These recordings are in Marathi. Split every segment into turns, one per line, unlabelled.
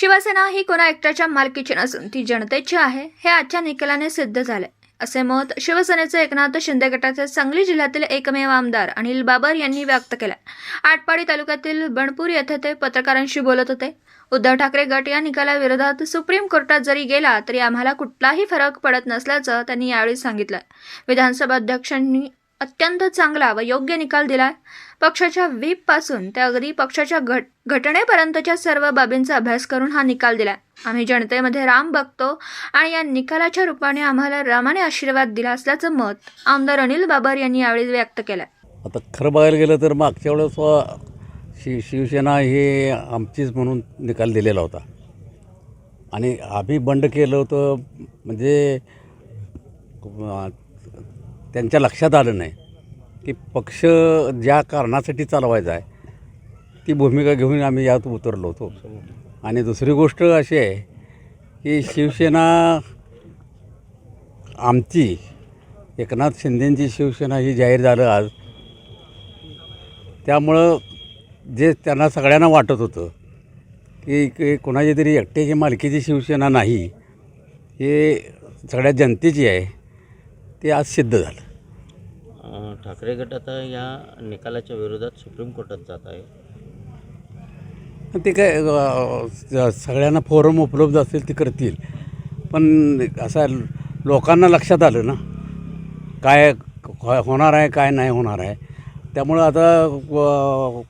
शिवसेना ही कोणा एकट्याच्या मालकीची नसून ती जनतेची आहे हे आजच्या निकालाने सिद्ध झाले असे मत शिवसेनेचे एकनाथ शिंदे गटाचे सांगली जिल्ह्यातील एकमेव आमदार अनिल बाबर यांनी व्यक्त केले आटपाडी तालुक्यातील बणपूर येथे ते पत्रकारांशी बोलत होते. उद्धव ठाकरे गट या निकालाविरोधात सुप्रीम कोर्टात जरी गेला तरी आम्हाला कुठलाही फरक पडत नसल्याचं त्यांनी यावेळी सांगितलं. विधानसभा अध्यक्षांनी अत्यंत चांगला व योग्य निकाल दिलाय. पक्षाच्या व्हीपपासून ते अगदी पक्षाच्या घट घटनेपर्यंतच्या सर्व बाबींचा अभ्यास करून हा निकाल दिलाय. आम्ही जनतेमध्ये राम बघतो आणि या निकालाच्या रूपाने आम्हाला रामाने आशीर्वाद दिला असल्याचं मत आमदार अनिल बाबर यांनी यावेळी व्यक्त केलं
आता खरं बघायला गेलं तर मागच्या वेळेस शि शिवसेना हे आमचीच म्हणून निकाल दिलेला होता. आणि आम्ही बंड केलं होतं म्हणजे त्यांच्या लक्षात आलं नाही की पक्ष ज्या कारणासाठी चालवायचा आहे ती भूमिका घेऊन आम्ही यात उतरलो होतो. आणि दुसरी गोष्ट अशी आहे की शिवसेना आमची एकनाथ शिंदेंची शिवसेना ही जाहीर झालं आज. त्यामुळं जे त्यांना सगळ्यांना वाटत होतं की की कोणाची तरी एकट्याची मालकीची शिवसेना नाही हे सगळ्या जनतेची आहे ते आज सिद्ध झालं.
ठाकरे गट आता या निकालाच्या विरोधात सुप्रीम कोर्टात जात आहे.
ते काय सगळ्यांना फोरम उपलब्ध असेल ते करतील. पण असं लोकांना लक्षात आलं ना काय हो- होणार आहे काय नाही होणार आहे. त्यामुळं आता व-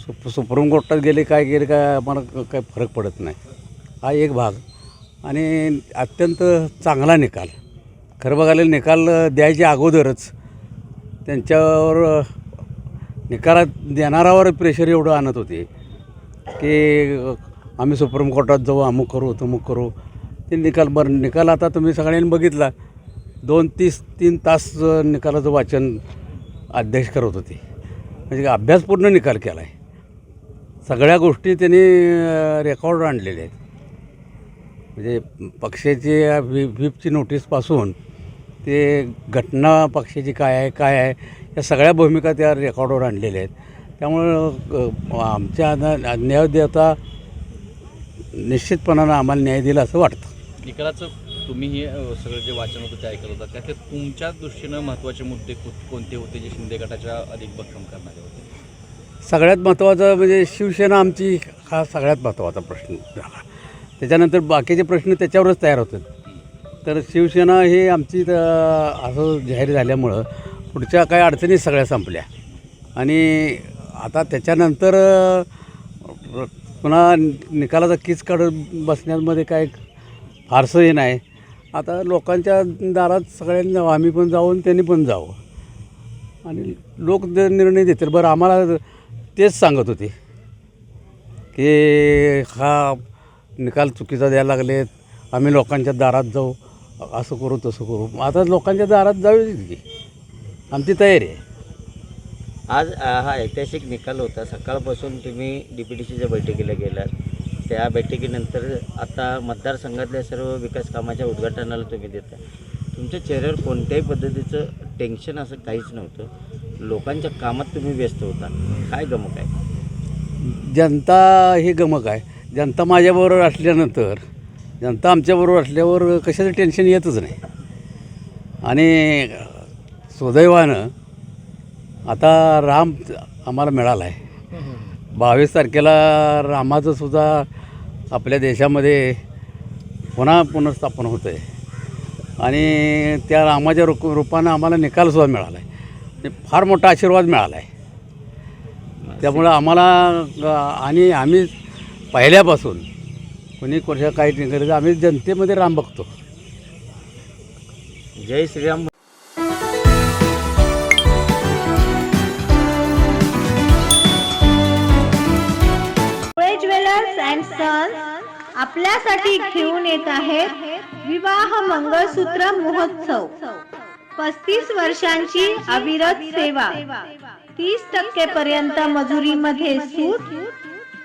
सुप सुप्रीम कोर्टात गेले काय गेले काय आम्हाला काही फरक पडत नाही. हा एक भाग. आणि अत्यंत चांगला निकाल. खरं बघायला निकाल द्यायच्या अगोदरच त्यांच्यावर निकालात देणारावर प्रेशर एवढं आणत होते की आम्ही सुप्रीम कोर्टात जाऊ अमुक करू तमुक करू ते निकाल बरं निकाल आता तुम्ही सगळ्यांनी बघितला दोन तीस तीन तास निकालाचं वाचन अध्यक्ष करत होते म्हणजे अभ्यासपूर्ण निकाल केला आहे सगळ्या गोष्टी त्यांनी रेकॉर्ड आणलेल्या आहेत म्हणजे पक्षाची व्ही व्हीपची नोटीसपासून ते घटना पक्षाची काय आहे काय आहे या सगळ्या भूमिका त्या रेकॉर्डवर आणलेल्या आहेत. त्यामुळं आमच्या अना- न्यायदेवता निश्चितपणानं आम्हाला न्याय दिला असं वाटतं.
निकालाचं तुम्ही हे सगळं जे वाचन होतं ते ऐकत होता. त्यातले तुमच्या दृष्टीनं महत्त्वाचे मुद्दे कोणते होते जे शिंदे गटाच्या अधिक भक्कम करणारे होते?
सगळ्यात महत्त्वाचं म्हणजे शिवसेना आमची हा सगळ्यात महत्त्वाचा प्रश्न झाला. त्याच्यानंतर बाकीचे प्रश्न त्याच्यावरच तयार होतात तर शिवसेना ही आमची तर असं जाहीर झाल्यामुळं पुढच्या काही अडचणी सगळ्या संपल्या. आणि आता त्याच्यानंतर पुन्हा निकालाचा कीच काढत बसण्यामध्ये काय फारसं हे नाही. आता लोकांच्या दारात सगळ्यांनी आम्ही पण जाऊ आणि त्यांनी पण जावं. आणि लोक जे निर्णय देतील बरं आम्हाला तेच सांगत होते की हा निकाल चुकीचा द्यायला लागलेत आम्ही लोकांच्या दारात जाऊ. असं करू तसं करू. आता लोकांच्या दारात जाऊ की. आमची तयारी आहे.
आज हा ऐतिहासिक निकाल होता. सकाळपासून तुम्ही डी पी डी सीच्या बैठकीला गेलात. त्या बैठकीनंतर आता मतदारसंघातल्या सर्व विकास कामाच्या उद्घाटनाला तुम्ही देता. तुमच्या चेहऱ्यावर कोणत्याही पद्धतीचं टेन्शन असं काहीच नव्हतं. लोकांच्या कामात तुम्ही व्यस्त होता. काय गमक आहे?
जनता ही गमक आहे. जनता माझ्याबरोबर असल्यानंतर जनता आमच्याबरोबर असल्यावर कशाचं टेन्शन येतच नाही. आणि सुदैवानं आता राम आम्हाला मिळाला आहे बावीस तारखेला रामाचं सुद्धा आपल्या देशामध्ये पुन्हा पुनर्स्थापन होतं आहे आणि त्या रामाच्या रूप रूपानं आम्हाला निकालसुद्धा मिळाला आहे म्हणजे फार मोठा आशीर्वाद मिळाला आहे त्यामुळं आम्हाला आणि आम्ही पहिल्यापासून कोणी कोणत्या काही नाही करायचं आम्ही जनतेमध्ये राम बघतो.
जय श्रीराम
ज्वेलर्स अँड सन्स आपल्यासाठी घेऊन येत आहेत विवाह मंगळसूत्र महोत्सव. पस्तीस वर्षांची अविरत सेवा. तीस टक्के पर्यंत मजुरीमध्ये सूट